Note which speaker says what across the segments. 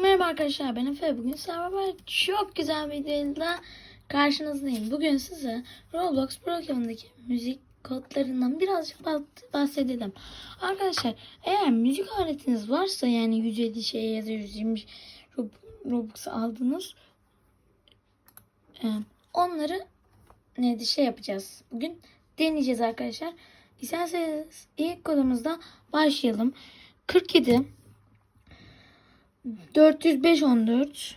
Speaker 1: Merhaba arkadaşlar ben Efe. Bugün sizlerle çok güzel bir videoyla karşınızdayım. Bugün size Roblox programındaki müzik kodlarından birazcık bah- bahsedelim. Arkadaşlar eğer müzik aletiniz varsa yani 150 şey ya da 120 Rob- Robux aldınız onları neydi şey yapacağız. Bugün deneyeceğiz arkadaşlar. İsterseniz ilk kodumuzda başlayalım. 47 405 14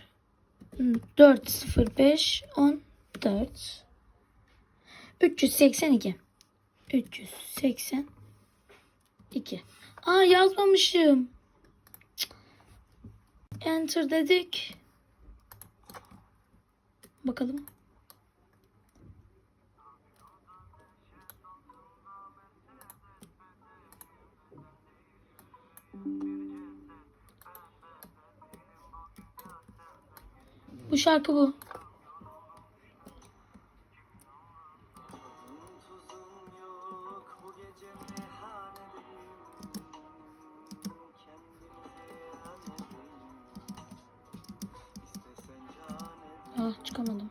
Speaker 1: 405 14 382 382 Aa yazmamışım. Enter dedik. Bakalım. Bu şarkı bu. Ah çıkamadım.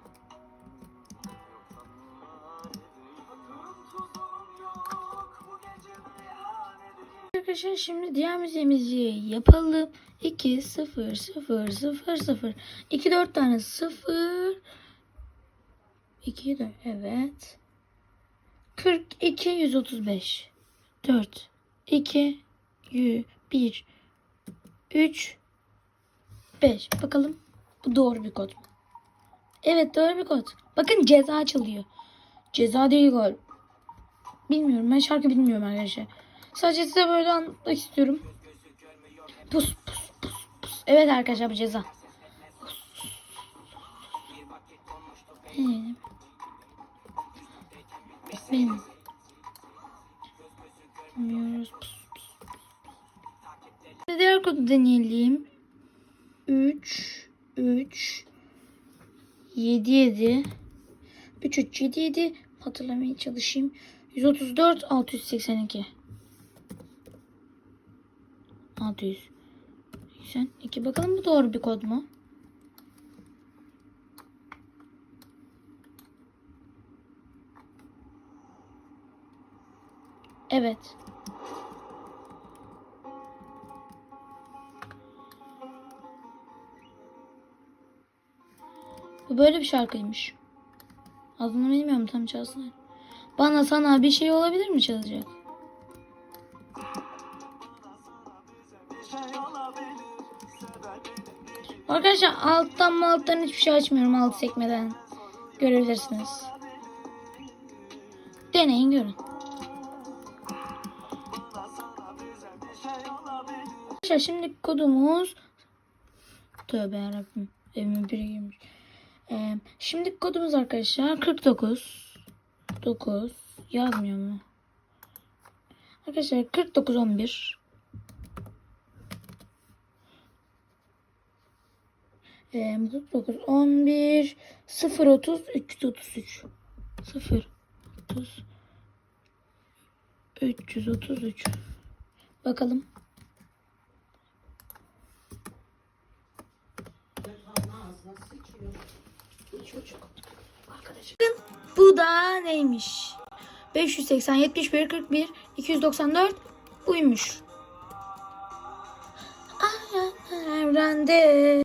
Speaker 1: Arkadaşlar şimdi diğer müziğimizi yapalım. 2 0 0 0 0 2 4 tane 0 2 4 evet 42 135 4 2 1 3 5 bakalım bu doğru bir kod mu? Evet doğru bir kod. Bakın ceza açılıyor. Ceza değil gol. Bilmiyorum ben şarkı bilmiyorum arkadaşlar. Sadece size böyle anlatmak istiyorum. Pus pus pus pus. Evet arkadaşlar bu ceza. Benim. Benim. Diğer kodu deneyelim. 3 3 7 7 3 3 7 7 hatırlamaya çalışayım. 134 682 682 bakalım bu doğru bir kod mu? Evet. Bu böyle bir şarkıymış. Adını bilmiyorum tam çalsın. Bana sana bir şey olabilir mi çalacak? Arkadaşlar alttan alttan hiçbir şey açmıyorum alt sekmeden. Görebilirsiniz. Deneyin görün. Arkadaşlar şimdi kodumuz Tövbe yarabbim. Evime biri girmiş. Ee, şimdi kodumuz arkadaşlar 49 9 yazmıyor mu? Arkadaşlar 49 11 Ee, 49 11 0 30 333 0 30 333 Bakalım. Bakın bu da neymiş? 580 71 41 294 buymuş. Ah, evrende